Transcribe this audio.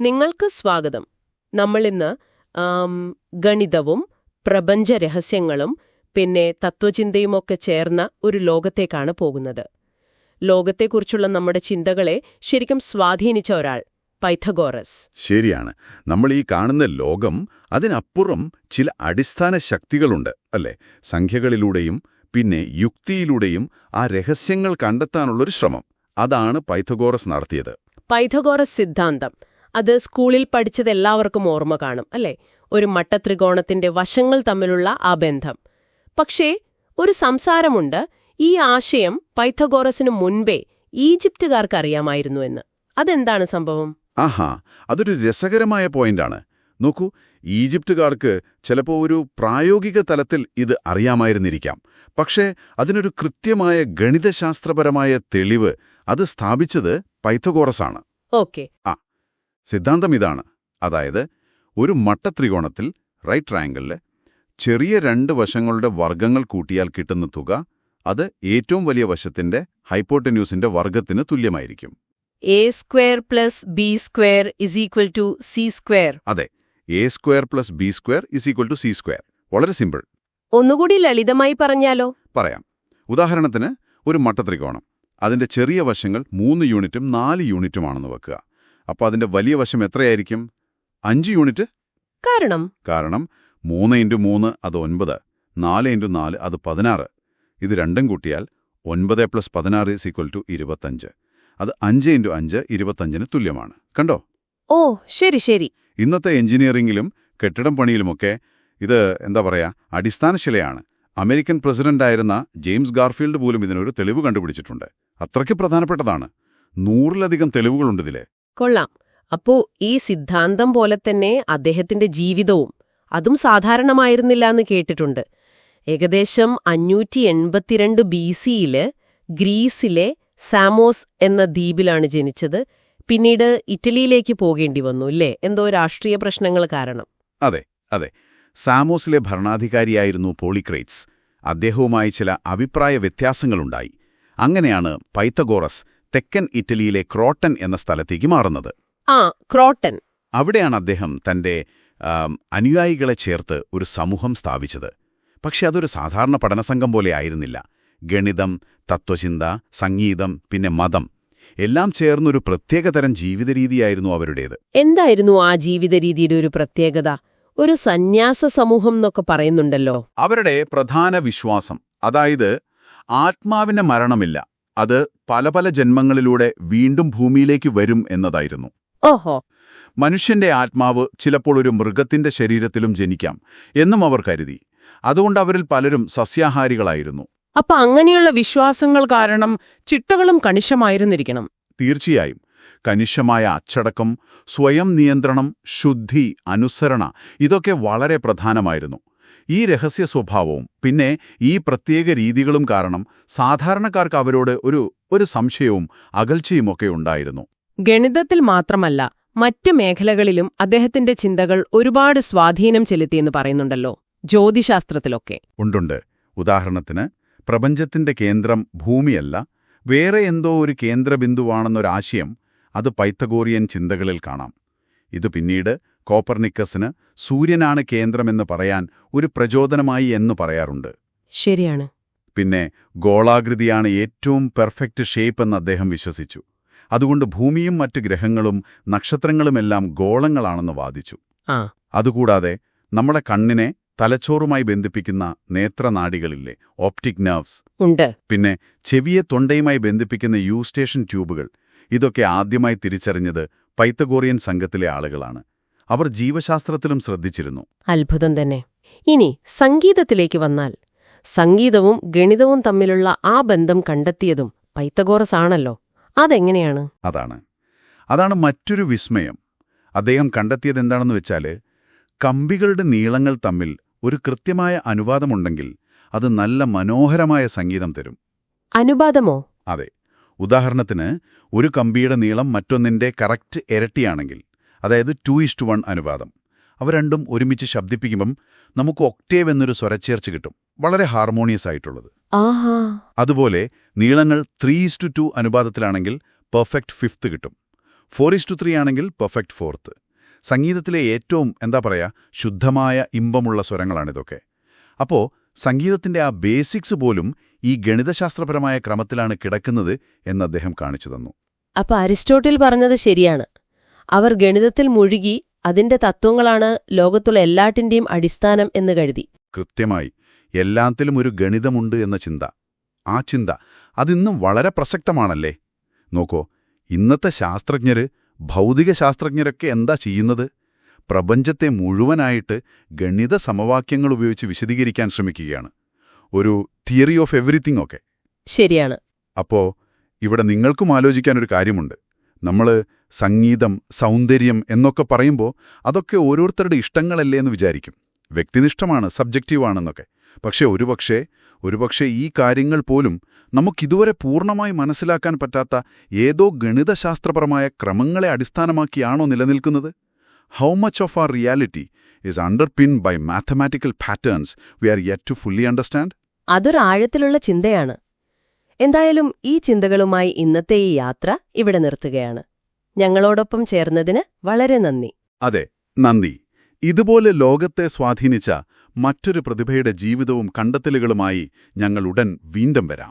നിങ്ങൾക്ക് സ്വാഗതം. നമ്മളിന്ന് ഗണിതവും പ്രപഞ്ച രഹസ്യങ്ങളും പിന്നെ തത്വചിന്തയുമൊക്കെ ചേർന്ന ഒരു ലോകത്തേക്കാണ് പോകുന്നത്. ലോകത്തെക്കുറിച്ചുള്ള നമ്മുടെ ചിന്തകളെ ശരിക്കും സ്വാധീനിച്ച ഒരാൾ പൈഥഗോറസ്. ശരിയാണ്. നമ്മൾ ഈ കാണുന്ന ലോകം അതിനപ്പുറം ചില അടിസ്ഥാന ശക്തികളുണ്ട് അല്ലേ? സംഖ്യകളിലൂടെയും പിന്നെ യുക്തിയിലൂടെയും ആ രഹസ്യങ്ങൾ കണ്ടെത്താനുള്ളൊരു ശ്രമം. അതാണ് പൈഥഗോറസ് നടത്തിയത്. പൈഥഗോറസ് സിദ്ധാന്തം. അത് സ്കൂളിൽ പഠിച്ചത് എല്ലാവർക്കും ഓർമ്മ കാണും അല്ലേ? ഒരു മട്ടത്രികോണത്തിന്റെ വശങ്ങൾ തമ്മിലുള്ള ആ ബന്ധം. പക്ഷേ ഒരു സംസാരമുണ്ട് ഈ ആശയം പൈഥഗോറസിനു മുൻപേ ഈജിപ്തുകാർക്ക് അറിയാമായിരുന്നു എന്ന്. അതെന്താണ് സംഭവം? ആഹാ അതൊരു രസകരമായ പോയിന്റാണ്. നോക്കൂ ഈജിപ്തുകാർക്ക് ചിലപ്പോൾ ഒരു പ്രായോഗിക തലത്തിൽ ഇത് അറിയാമായിരുന്നിരിക്കാം. പക്ഷേ അതിനൊരു കൃത്യമായ ഗണിതശാസ്ത്രപരമായ തെളിവ് അത് സ്ഥാപിച്ചത് പൈഥഗോറസാണ്. ഓക്കെ. സിദ്ധാന്തം ഇതാണ് അതായത് ഒരു മട്ടത്രികോണത്തിൽ റൈറ്റ് ട്രാങ്കിളിൽ ചെറിയ രണ്ട് വശങ്ങളുടെ വർഗങ്ങൾ കൂട്ടിയാൽ കിട്ടുന്ന തുക അത് ഏറ്റവും വലിയ വശത്തിന്റെ ഹൈപ്പോട്ടന്യൂസിന്റെ വർഗത്തിന് തുല്യമായിരിക്കും. A square plus B square is equal to C square അതെ A square plus B square is equal to C square വളരെ സിമ്പിൾ ഒന്നുകൂടി ലളിതമായി പറഞ്ഞാലോ? പറയാം. ഉദാഹരണത്തിന് ഒരു മട്ടത്രികോണം. അതിന്റെ ചെറിയ വശങ്ങൾ മൂന്ന് യൂണിറ്റും നാല് യൂണിറ്റുമാണെന്ന് വെക്കുക. അപ്പോൾ അതിന്റെ വലിയ വശം എത്രയായിരിക്കും? അഞ്ച് യൂണിറ്റ്? കാരണം. കാരണം മൂന്ന് ഇന്റു മൂന്ന് അത് ഒൻപത് നാല് ഇന്റു നാല് അത് പതിനാറ്. ഇത് രണ്ടും കൂട്ടിയാൽ ഒൻപത് പ്ലസ് പതിനാറ് ഇസ് ഈക്വൽ ടു ഇരുപത്തഞ്ച്. അത് അഞ്ച് ഇന്റു അഞ്ച് ഇരുപത്തഞ്ചിന് തുല്യമാണ്. കണ്ടോ? ഓ ശരി ശരി. ഇന്നത്തെ എഞ്ചിനീയറിംഗിലും കെട്ടിടം പണിയിലുമൊക്കെ ഇത് എന്താ പറയാ അടിസ്ഥാനശിലയാണ് അമേരിക്കൻ പ്രസിഡന്റായിരുന്ന ജെയിംസ് ഗാർഫീൽഡ് പോലും ഇതിനൊരു തെളിവ് കണ്ടുപിടിച്ചിട്ടുണ്ട്. അത്രയ്ക്ക് പ്രധാനപ്പെട്ടതാണ്. നൂറിലധികം തെളിവുകളുണ്ട് ഇതിലെ. കൊള്ളാം. അപ്പോ ഈ സിദ്ധാന്തം പോലെ തന്നെ അദ്ദേഹത്തിന്റെ ജീവിതവും അതും സാധാരണമായിരുന്നില്ല എന്ന് കേട്ടിട്ടുണ്ട്. ഏകദേശം അഞ്ഞൂറ്റി എൺപത്തിരണ്ട് ബി സിയിൽ ഗ്രീസിലെ സാമോസ് എന്ന ദ്വീപിലാണ് ജനിച്ചത്. പിന്നീട് ഇറ്റലിയിലേക്ക് പോകേണ്ടി വന്നു അല്ലേ എന്തോ രാഷ്ട്രീയ പ്രശ്നങ്ങൾ കാരണം. അതെ അതെ. സാമോസിലെ ഭരണാധികാരിയായിരുന്നു പോളിക്രേറ്റ്സ്. അദ്ദേഹവുമായി ചില അഭിപ്രായ വ്യത്യാസങ്ങളുണ്ടായി. അങ്ങനെയാണ് പൈത്തഗോറസ് തെക്കൻ ഇറ്റലിയിലെ ക്രോട്ടൻ എന്ന സ്ഥലത്തേക്ക് മാറുന്നത്. ആ ക്രോട്ടൻ. അവിടെയാണ് അദ്ദേഹം തന്റെ അനുയായികളെ ചേർത്ത് ഒരു സമൂഹം സ്ഥാപിച്ചത്. പക്ഷെ അതൊരു സാധാരണ പഠനസംഘം പോലെ ആയിരുന്നില്ല. ഗണിതം തത്വചിന്ത സംഗീതം പിന്നെ മതം എല്ലാം ചേർന്നൊരു പ്രത്യേകതരം ജീവിതരീതിയായിരുന്നു അവരുടേത്. എന്തായിരുന്നു ആ ജീവിതരീതിയുടെ ഒരു പ്രത്യേകത? ഒരു സന്യാസ സമൂഹം എന്നൊക്കെ പറയുന്നുണ്ടല്ലോ. അവരുടെ പ്രധാന വിശ്വാസം അതായത് ആത്മാവിന് മരണമില്ല. അത് പല പല ജന്മങ്ങളിലൂടെ വീണ്ടും ഭൂമിയിലേക്ക് വരും എന്നതായിരുന്നു. ഓഹോ. മനുഷ്യന്റെ ആത്മാവ് ചിലപ്പോൾ ഒരു മൃഗത്തിന്റെ ശരീരത്തിലും ജനിക്കാം എന്നും അവർ കരുതി. അതുകൊണ്ട് അവരിൽ പലരും സസ്യാഹാരികളായിരുന്നു. അപ്പൊ അങ്ങനെയുള്ള വിശ്വാസങ്ങൾ കാരണം ചിട്ടകളും കണിശമായിരുന്നിരിക്കണം. തീർച്ചയായും. കണിശമായ അച്ചടക്കം സ്വയം നിയന്ത്രണം ശുദ്ധി അനുസരണ ഇതൊക്കെ വളരെ പ്രധാനമായിരുന്നു. ഈ രഹസ്യ സ്വഭാവവും പിന്നെ ഈ പ്രത്യേക രീതികളും കാരണം സാധാരണക്കാർക്ക് അവരോട് ഒരു ഒരു സംശയവും അകൽച്ചയുമൊക്കെ ഉണ്ടായിരുന്നു. ഗണിതത്തിൽ മാത്രമല്ല മറ്റ് മേഖലകളിലും അദ്ദേഹത്തിന്റെ ചിന്തകൾ ഒരുപാട് സ്വാധീനം ചെലുത്തിയെന്ന് പറയുന്നുണ്ടല്ലോ ജ്യോതിശാസ്ത്രത്തിലൊക്കെ. ഉണ്ടുണ്ട്. ഉദാഹരണത്തിന് പ്രപഞ്ചത്തിന്റെ കേന്ദ്രം ഭൂമിയല്ല വേറെ എന്തോ ഒരു കേന്ദ്രബിന്ദുവാണെന്നൊരാശയം അത് പൈത്തഗോറിയൻ ചിന്തകളിൽ കാണാം. ഇത് പിന്നീട് കോപ്പർനിക്കസിന് സൂര്യനാണ് കേന്ദ്രമെന്ന് പറയാൻ ഒരു പ്രചോദനമായി എന്ന് പറയാറുണ്ട്. ശരിയാണ്. പിന്നെ ഗോളാകൃതിയാണ് ഏറ്റവും പെർഫെക്റ്റ് ഷേപ്പ് എന്ന് അദ്ദേഹം വിശ്വസിച്ചു. അതുകൊണ്ട് ഭൂമിയും മറ്റ് ഗ്രഹങ്ങളും നക്ഷത്രങ്ങളുമെല്ലാം ഗോളങ്ങളാണെന്ന് വാദിച്ചു. അതുകൂടാതെ നമ്മുടെ കണ്ണിനെ തലച്ചോറുമായി ബന്ധിപ്പിക്കുന്ന നേത്രനാടികളില്ലേ ഓപ്റ്റിക് നെർവ്സ്. ഉണ്ട്. പിന്നെ ചെവിയെ തൊണ്ടയുമായി ബന്ധിപ്പിക്കുന്ന യൂസ്റ്റേഷൻ ട്യൂബുകൾ. ഇതൊക്കെ ആദ്യമായി തിരിച്ചറിഞ്ഞത് പൈത്തഗോറിയൻ സംഘത്തിലെ ആളുകളാണ്. അവർ ജീവശാസ്ത്രത്തിലും ശ്രദ്ധിച്ചിരുന്നു. അത്ഭുതം തന്നെ. ഇനി സംഗീതത്തിലേക്ക് വന്നാൽ സംഗീതവും ഗണിതവും തമ്മിലുള്ള ആ ബന്ധം കണ്ടെത്തിയതും പൈത്തഗോറസ് ആണല്ലോ. അതെങ്ങനെയാണ്? അതാണ്. അതാണ് മറ്റൊരു വിസ്മയം. അദ്ദേഹം കണ്ടെത്തിയത് എന്താണെന്ന് വെച്ചാൽ കമ്പികളുടെ നീളങ്ങൾ തമ്മിൽ ഒരു കൃത്യമായ അനുവാദമുണ്ടെങ്കിൽ അത് നല്ല മനോഹരമായ സംഗീതം തരും. അനുപാതമോ അതെ. ഉദാഹരണത്തിന് ഒരു കമ്പിയുടെ നീളം മറ്റൊന്നിന്റെ കറക്റ്റ് ഇരട്ടിയാണെങ്കിൽ അതായത് ടു ഇഷ്ടു വൺ അനുപാതം അവ രണ്ടും ഒരുമിച്ച് ശബ്ദിപ്പിക്കുമ്പം നമുക്ക് ഒക്ടേവ് എന്നൊരു സ്വരച്ചേർച്ച കിട്ടും. വളരെ ഹാർമോണിയസ് ആയിട്ടുള്ളത്. അതുപോലെ നീളങ്ങൾ ത്രീ ഇസ്റ്റു ടു അനുപാതത്തിലാണെങ്കിൽ പെർഫെക്റ്റ് ഫിഫ്ത്ത് കിട്ടും. ഫോർ ഇസ് ടു ത്രീ ആണെങ്കിൽ പെർഫെക്റ്റ് ഫോർത്ത് സംഗീതത്തിലെ ഏറ്റവും എന്താ പറയുക ശുദ്ധമായ ഇമ്പമുള്ള സ്വരങ്ങളാണിതൊക്കെ. അപ്പോൾ സംഗീതത്തിന്റെ ആ ബേസിക്സ് പോലും ഈ ഗണിതശാസ്ത്രപരമായ ക്രമത്തിലാണ് കിടക്കുന്നത് എന്ന് അദ്ദേഹം കാണിച്ചു തന്നു. അപ്പൊ അരിസ്റ്റോട്ടിൽ പറഞ്ഞത് ശരിയാണ്. അവർ ഗണിതത്തിൽ മുഴുകി അതിന്റെ തത്വങ്ങളാണ് ലോകത്തുള്ള എല്ലാറ്റിന്റെയും അടിസ്ഥാനം എന്ന് കരുതി. കൃത്യമായി എല്ലാത്തിലും ഒരു ഗണിതമുണ്ട് എന്ന ചിന്ത. ആ ചിന്ത അതിന്നും വളരെ പ്രസക്തമാണല്ലേ? നോക്കോ ഇന്നത്തെ ശാസ്ത്രജ്ഞര് ഭൗതിക ശാസ്ത്രജ്ഞരൊക്കെ എന്താ ചെയ്യുന്നത്? പ്രപഞ്ചത്തെ മുഴുവനായിട്ട് ഗണിത സമവാക്യങ്ങൾ ഉപയോഗിച്ച് വിശദീകരിക്കാൻ ശ്രമിക്കുകയാണ്. ഒരു തിയറി ഓഫ് എവറിത്തിങ് ഒക്കെ. ശരിയാണ്. അപ്പോ ഇവിടെ നിങ്ങൾക്കും ആലോചിക്കാൻ ഒരു കാര്യമുണ്ട്. നമ്മൾ സംഗീതം സൗന്ദര്യം എന്നൊക്കെ പറയുമ്പോൾ അതൊക്കെ ഓരോരുത്തരുടെ ഇഷ്ടങ്ങളല്ലേ എന്ന് വിചാരിക്കും. വ്യക്തിനിഷ്ഠമാണ് സബ്ജക്റ്റീവാണെന്നൊക്കെ. പക്ഷേ ഒരുപക്ഷേ ഒരുപക്ഷേ ഈ കാര്യങ്ങൾ പോലും നമുക്കിതുവരെ പൂർണമായി മനസ്സിലാക്കാൻ പറ്റാത്ത ഏതോ ഗണിതശാസ്ത്രപരമായ ക്രമങ്ങളെ അടിസ്ഥാനമാക്കിയാണോ നിലനിൽക്കുന്നത്? How much of our reality is underpin by mathematical patterns we are yet to fully understand അതൊരു ആഴത്തിലുള്ള ചിന്തയാണ്. എന്തായാലും ഈ ചിന്തകളുമായി ഇന്നത്തെ ഈ യാത്ര ഇവിടെ നിർത്തുകയാണ്. ഞങ്ങളോടൊപ്പം ചേർന്നതിന് വളരെ നന്ദി. അതെ നന്ദി. ഇതുപോലെ ലോകത്തെ സ്വാധീനിച്ച മറ്റൊരു പ്രതിഭയുടെ ജീവിതവും കണ്ടെത്തലുകളുമായി ഞങ്ങൾ ഉടൻ വീണ്ടും വരാം.